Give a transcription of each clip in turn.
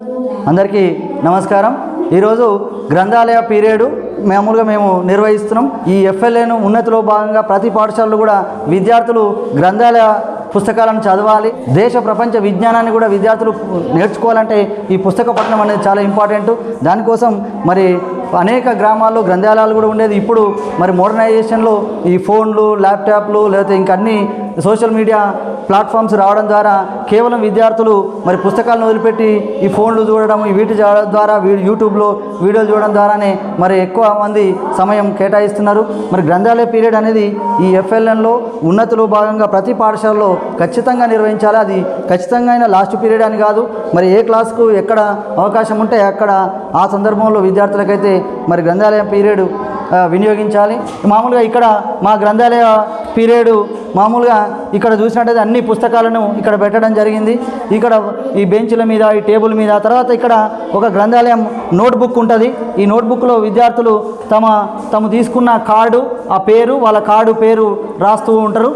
అందరికీ నమస్కారం. ఈరోజు గ్రంథాలయ పీరియడ్ మామూలుగా మేము నిర్వహిస్తున్నాం. ఈ ఎఫ్ఎల్ఏను ఉన్నతిలో భాగంగా ప్రతి పాఠశాలలో కూడా విద్యార్థులు గ్రంథాలయ పుస్తకాలను చదవాలి. దేశ ప్రపంచ విజ్ఞానాన్ని కూడా విద్యార్థులు నేర్చుకోవాలంటే ఈ పుస్తక పఠనం అనేది చాలా ఇంపార్టెంట్. దానికోసం మరి అనేక గ్రామాల్లో గ్రంథాలయాలు కూడా ఉండేది. ఇప్పుడు మరి మోడర్నైజేషన్లో ఈ ఫోన్లు ల్యాప్టాప్లు లేకపోతే ఇంకా అన్ని సోషల్ మీడియా ప్లాట్ఫామ్స్ రావడం ద్వారా కేవలం విద్యార్థులు మరి పుస్తకాలను వదిలిపెట్టి ఈ ఫోన్లు చూడడం ఈ వీటి ద్వారా వీ- యూట్యూబ్లో వీడియోలు చూడడం ద్వారానే మరి ఎక్కువ మంది సమయం కేటాయిస్తున్నారు. మరి గ్రంథాలయ పీరియడ్ అనేది ఈ ఎఫ్ఎల్ఎన్లో ఉన్నతిలో భాగంగా ప్రతి పాఠశాలలో ఖచ్చితంగా నిర్వహించాలి. అది ఖచ్చితంగా అయినా లాస్ట్ పీరియడ్ అని కాదు. మరి ఏ క్లాస్కు ఎక్కడ అవకాశం ఉంటే అక్కడ ఆ సందర్భంలో విద్యార్థులకైతే మరి గ్రంథాలయం పీరియడ్ వినియోగించాలి. మామూలుగా ఇక్కడ మా గ్రంథాలయ పీరియడ్ మామూలుగా ఇక్కడ చూసినట్టయితే అన్ని పుస్తకాలను ఇక్కడ పెట్టడం జరిగింది. ఇక్కడ ఈ బెంచ్ల మీద ఈ టేబుల్ మీద తర్వాత ఇక్కడ ఒక గ్రంథాలయం నోట్బుక్ ఉంటుంది. ఈ నోట్బుక్లో విద్యార్థులు తమ తమ తీసుకున్న కార్డు ఆ పేరు వాళ్ళ కార్డు పేరు రాస్తూ ఉంటారు.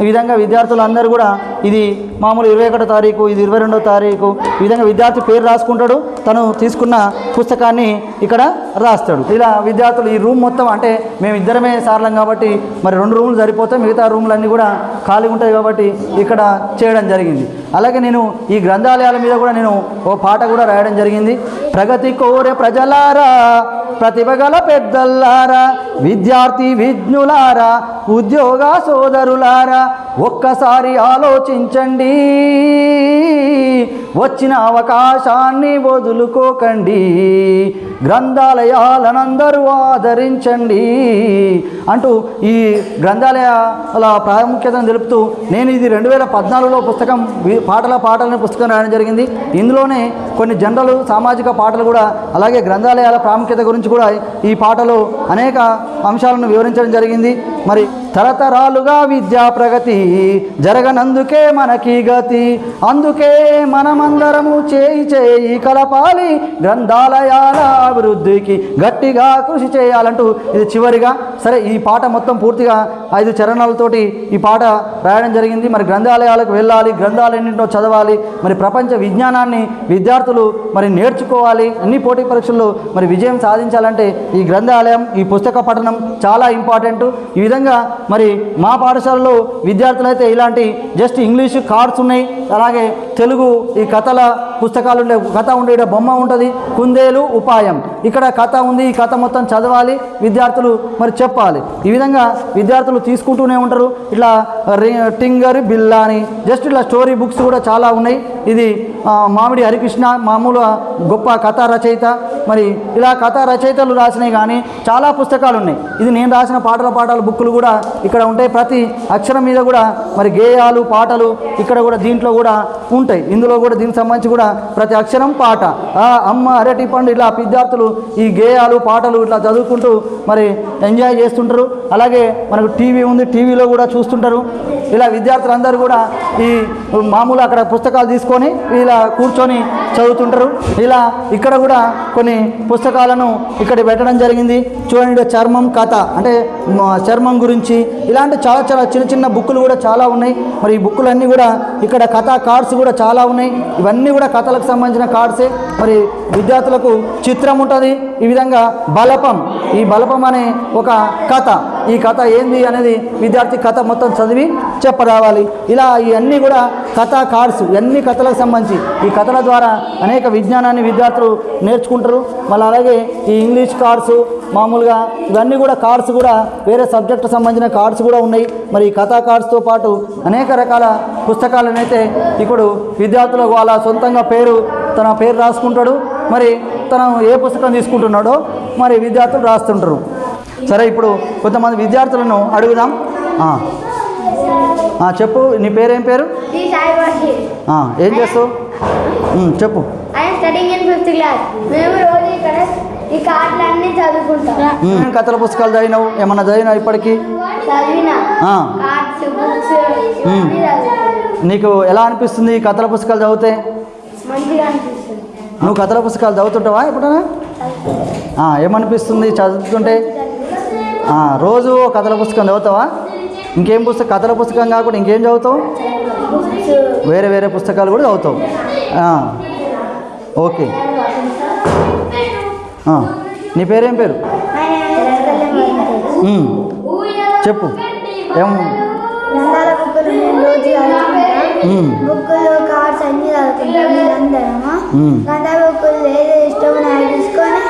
ఈ విధంగా విద్యార్థులు అందరూ కూడా ఇది మామూలు ఇరవై ఒకటో తారీఖు ఇది ఇరవై రెండో తారీఖు ఈ విధంగా విద్యార్థి పేరు రాసుకుంటాడు. తను తీసుకున్న పుస్తకాన్ని ఇక్కడ రాస్తాడు. ఇలా విద్యార్థులు ఈ రూమ్ మొత్తం అంటే మేము ఇద్దరమే సార్లం కాబట్టి మరి రెండు రూములు సరిపోతాయి మిగతా రూములన్నీ కూడా ఖాళీ ఉంటాయి కాబట్టి ఇక్కడ చేయడం జరిగింది. అలాగే నేను ఈ గ్రంథాలయాల మీద కూడా నేను ఓ పాట కూడా రాయడం జరిగింది. ప్రగతి కోరే ప్రజలారా ప్రతిభ గల పెద్దల్లారా విద్యార్థి విజ్ఞులారా ఉద్యోగ సోదరులారా ఒక్కసారి ఆలోచించండి. వచ్చిన అవకాశాన్ని వదులుకోకండి. గ్రంథాలయాలనందరూ ఆదరించండి అంటూ ఈ గ్రంథాలయాల ప్రాముఖ్యతను తెలుపుతూ నేను ఇది రెండు వేల పద్నాలుగులో పుస్తకం పాటల పాటలని పుస్తకం రాయడం జరిగింది. ఇందులోనే కొన్ని జనరల్ సామాజిక పాటలు కూడా అలాగే గ్రంథాలయాల ప్రాముఖ్యత గురించి కూడా ఈ పాటలో అనేక అంశాలను వివరించడం జరిగింది. మరి తరతరాలుగా విద్యా ప్రగతి జరగనందుకే మనకి గతి. అందుకే మనమందరము చేయి చేయి కలపాలి గ్రంథాలయాల అభివృద్ధికి గట్టిగా కృషి చేయాలంటూ ఇది చివరిగా. సరే ఈ పాట మొత్తం పూర్తిగా ఐదు చరణాలతోటి ఈ పాట రాయడం జరిగింది. మరి గ్రంథాలయాలకు వెళ్ళాలి గ్రంథాలన్నింటిలో చదవాలి మరి ప్రపంచ విజ్ఞానాన్ని విద్యార్థులు మరి నేర్చుకోవాలి అన్ని పోటీ పరీక్షల్లో మరి విజయం సాధించాలంటే ఈ గ్రంథాలయం ఈ పుస్తక పఠనం చాలా ఇంపార్టెంట్. ఈ విధంగా మరి మా పాఠశాలలో విద్యార్థులు అయితే ఇలాంటి జస్ట్ ఇంగ్లీషు కార్డ్స్ ఉన్నాయి. అలాగే తెలుగు ఈ కథల పుస్తకాలు ఉండే కథ ఉండే ఈడ బొమ్మ ఉంటుంది. కుందేలు ఉపాయం. ఇక్కడ కథ ఉంది ఈ కథ మొత్తం చదవాలి విద్యార్థులు మరి చెప్పాలి. ఈ విధంగా విద్యార్థులు తీసుకుంటూనే ఉంటారు. ఇట్లా టింగర్ బిల్లా అని జస్ట్ ఇట్లా స్టోరీ బుక్స్ కూడా చాలా ఉన్నాయి. ఇది మామిడి హరికృష్ణ మామూలు గొప్ప కథా రచయిత. మరి ఇలా కథా రచయితలు రాసినవి కానీ చాలా పుస్తకాలు ఉన్నాయి. ఇది నేను రాసిన పాటల పాటల బుక్కులు కూడా ఇక్కడ ఉంటాయి. ప్రతి అక్షరం మీద కూడా మరి గేయాలు పాటలు ఇక్కడ కూడా దీంట్లో కూడా ఉంటాయి. ఇందులో కూడా దీనికి సంబంధించి కూడా ప్రతి అక్షరం పాట. ఆ, అమ్మ అరటి పండు ఇలా విద్యార్థులు ఈ గేయాలు పాటలు ఇట్లా చదువుకుంటూ మరి ఎంజాయ్ చేస్తుంటారు. అలాగే మనకు టీవీ ఉంది టీవీలో కూడా చూస్తుంటారు. ఇలా విద్యార్థులందరూ కూడా ఈ మామూలు అక్కడ పుస్తకాలు తీసుకొని ఇలా కూర్చొని చదువుతుంటారు. ఇలా ఇక్కడ కూడా కొన్ని పుస్తకాలను ఇక్కడ పెట్టడం జరిగింది. చూడండి చర్మం కథ. అంటే చర్మం గురించి ఇలాంటి చాలా చాలా చిన్న చిన్న బుక్కులు కూడా చాలా ఉన్నాయి. మరి ఈ బుక్కులన్నీ కూడా ఇక్కడ కథ కార్డ్స్ కూడా చాలా ఉన్నాయి. ఇవన్నీ కూడా కథలకు సంబంధించిన కార్డ్సే. మరి విద్యార్థులకు చిత్రం ఉంటుంది. ఈ విధంగా బలపం. ఈ బలపం అనే ఒక కథ. ఈ కథ ఏంది అనేది విద్యార్థి కథ మొత్తం చదివి చెప్పరావాలి. ఇలా ఇవన్నీ కూడా కథా కార్డ్స్ ఇవన్నీ కథలకు సంబంధించి. ఈ కథల ద్వారా అనేక విజ్ఞానాన్ని విద్యార్థులు నేర్చుకుంటారు. మళ్ళీ అలాగే ఈ ఇంగ్లీష్ కార్డ్స్ మామూలుగా ఇవన్నీ కూడా కార్డ్స్ కూడా వేరే సబ్జెక్టు సంబంధించిన కార్డ్స్ కూడా ఉన్నాయి. మరి ఈ కథా కార్డ్స్తో పాటు అనేక రకాల పుస్తకాలను అయితే ఇప్పుడు విద్యార్థులకు వాళ్ళ సొంతంగా పేరు తన పేరు రాసుకుంటాడు. మరి తను ఏ పుస్తకం తీసుకుంటున్నాడో మరి విద్యార్థులు రాస్తుంటారు. సరే ఇప్పుడు కొంతమంది విద్యార్థులను అడుగుదాం. చెప్పు నీ పేరేం పేరు? ఏం చేస్తావు? చెప్పు. మేము రోజు ఇక్కడ ఈ కార్డులన్నీ చదువుకుంటాం. ఉమ్, కథల పుస్తకాలు చదివినావు? ఏమన్నా చదివినావు ఇప్పటికీ? చదివిన. ఆ, కార్డ్స్ బుక్స్ ఇవన్నీ చదువుకుంటాం. నీకు ఎలా అనిపిస్తుంది ఈ కథల పుస్తకాలు చదివితే? మంచిగా అనిపిస్తుంది. నువ్వు కథల పుస్తకాలు చదువుతుంటావా ఎప్పుడైనా? ఆ, ఏమనిపిస్తుంది చదువుతుంటే? ఆ, రోజు ఓ కథల పుస్తకం చదువుతావా? ఇంకేం పుస్తకం? కథల పుస్తకం కాకుండా ఇంకేం చదువుతావు? బుక్స్. వేరే వేరే పుస్తకాలు కూడా చదువుతావు. ఆ. ఓకే. నీ పేరేం పేరు? చెప్పు. ఏం? బుక్కులు కార్డ్స్ అన్ని చదువుకుంటాం మీరందరము. బుక్కులు ఏదో తీసుకొని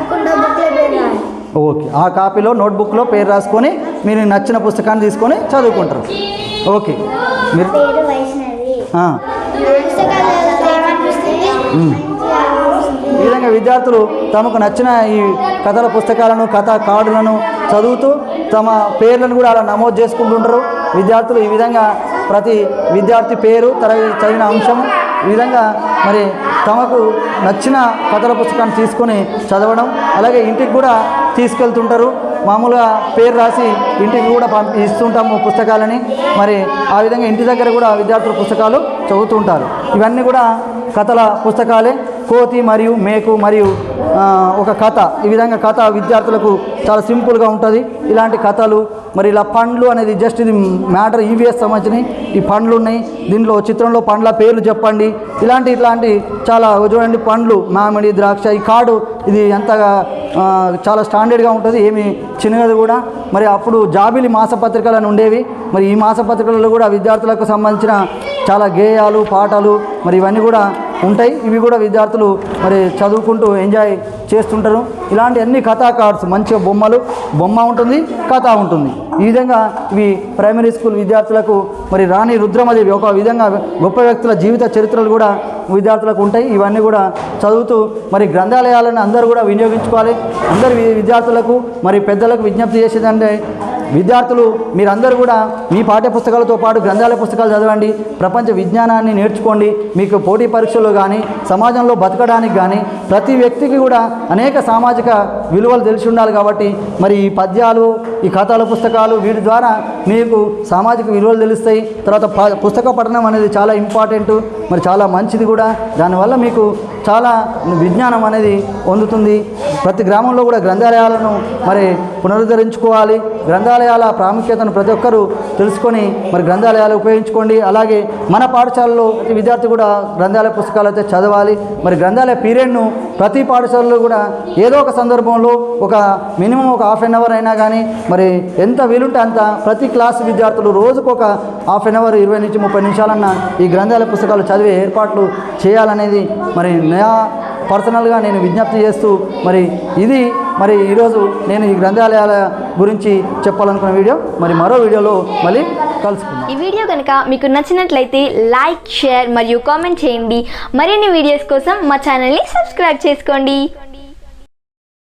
బుక్లో పేరు రాయాలి ఓకే. ఆ కాపీలో నోట్బుక్లో పేరు రాసుకొని మీరు నచ్చిన పుస్తకాన్ని తీసుకొని చదువుకుంటారు. ఓకే. మీరు పేరు వైష్ణవి. ఈ విధంగా విద్యార్థులు తమకు నచ్చిన ఈ కథల పుస్తకాలను కథ కార్డులను చదువుతూ తమ పేర్లను కూడా అలా నమోదు చేసుకుంటుంటారు. విద్యార్థులు ఈ విధంగా ప్రతి విద్యార్థి పేరు తరగతి చదివిన అంశం ఈ విధంగా మరి తమకు నచ్చిన కథల పుస్తకాన్ని తీసుకొని చదవడం అలాగే ఇంటికి కూడా తీసుకెళ్తుంటారు. మామూలుగా పేరు రాసి ఇంటికి కూడా పంపి ఇస్తుంటాము పుస్తకాలని. మరి ఆ విధంగా ఇంటి దగ్గర కూడా విద్యార్థులు పుస్తకాలు చదువుతుంటారు. ఇవన్నీ కూడా కథల పుస్తకాలే. కోతి మరియు మేకు మరియు ఒక కథ. ఈ విధంగా కథ విద్యార్థులకు చాలా సింపుల్గా ఉంటుంది. ఇలాంటి కథలు మరి ఇలా పండ్లు అనేది జస్ట్ ఇది మ్యాటర్ ఈవీఎస్ సంబంధించినవి ఈ పండ్లు ఉన్నాయి. దీంట్లో చిత్రంలో పండ్ల పేర్లు చెప్పండి. ఇలాంటి ఇట్లాంటి చాలా చూడండి పండ్లు మామిడి ద్రాక్ష ఈ కాడు ఇది ఎంతగా చాలా స్టాండర్డ్గా ఉంటుంది. ఏమి చిన్నది కూడా. మరి అప్పుడు జాబిలి మాసపత్రికలు అని ఉండేవి. మరి ఈ మాసపత్రికలలో కూడా విద్యార్థులకు సంబంధించిన చాలా గేయాలు పాటలు మరి ఇవన్నీ కూడా ఉంటాయి. ఇవి కూడా విద్యార్థులు మరి చదువుకుంటూ ఎంజాయ్ చేస్తుంటారు. ఇలాంటి అన్ని కథా కార్డ్స్ మంచిగా బొమ్మలు బొమ్మ ఉంటుంది కథ ఉంటుంది. ఈ విధంగా ఇవి ప్రైమరీ స్కూల్ విద్యార్థులకు మరి రాణి రుద్రమదేవి ఒక విధంగా గొప్ప వ్యక్తుల జీవిత చరిత్రలు కూడా విద్యార్థులకు ఉంటాయి. ఇవన్నీ కూడా చదువుతూ మరి గ్రంథాలయాలను అందరూ కూడా వినియోగించుకోవాలి. అందరు విద్యార్థులకు మరి పెద్దలకు విజ్ఞప్తి చేసేదంటే విద్యార్థులు మీరందరూ కూడా మీ పాఠ్య పుస్తకాలతో పాటు గ్రంథాలయ పుస్తకాలు చదవండి ప్రపంచ విజ్ఞానాన్ని నేర్చుకోండి మీకు పోటీ పరీక్షలు కానీ సమాజంలో బతకడానికి కానీ ప్రతి వ్యక్తికి కూడా అనేక సామాజిక విలువలు తెలిసి ఉండాలి కాబట్టి మరి ఈ పద్యాలు ఈ కథల పుస్తకాలు వీటి ద్వారా మీకు సామాజిక విలువలు తెలుస్తాయి. తర్వాత ప- పుస్తక పఠనం అనేది చాలా ఇంపార్టెంట్ మరి చాలా మంచిది కూడా. దానివల్ల మీకు చాలా విజ్ఞానం అనేది పొందుతుంది. ప్రతి గ్రామంలో కూడా గ్రంథాలయాలను మరి పునరుద్ధరించుకోవాలి. గ్రంథాలయాల ప్రాముఖ్యతను ప్రతి ఒక్కరూ తెలుసుకొని మరి గ్రంథాలయాలు ఉపయోగించుకోండి. అలాగే మన పాఠశాలలో ప్రతి విద్యార్థి కూడా గ్రంథాలయ పుస్తకాలు అయితే చదవాలి. మరి గ్రంథాలయ పీరియడ్ను ప్రతి పాఠశాలలో కూడా ఏదో ఒక సందర్భంలో ఒక మినిమం ఒక హాఫ్ అన్ అవర్ అయినా కానీ మరి ఎంత వీలుంటే అంత ప్రతి క్లాస్ విద్యార్థులు రోజుకు ఒక హాఫ్ అన్ అవర్ ఇరవై నుంచి ముప్పై నిమిషాలన్నా ఈ గ్రంథాలయ పుస్తకాలు చదివే ఏర్పాట్లు చేయాలనేది మరి నా పర్సనల్గా నేను విజ్ఞప్తి చేస్తూ మరి ఇది మరి ఈరోజు నేను ఈ గ్రంథాలయాల గురించి చెప్పాలనుకున్న వీడియో. మరి మరో వీడియోలో మళ్ళీ కలుసుకుందాం. ఈ వీడియో కనుక మీకు నచ్చినట్లయితే లైక్ షేర్ మరియు కామెంట్ చేయండి. మరిన్ని వీడియోస్ కోసం మా ఛానల్ని సబ్స్క్రైబ్ చేసుకోండి.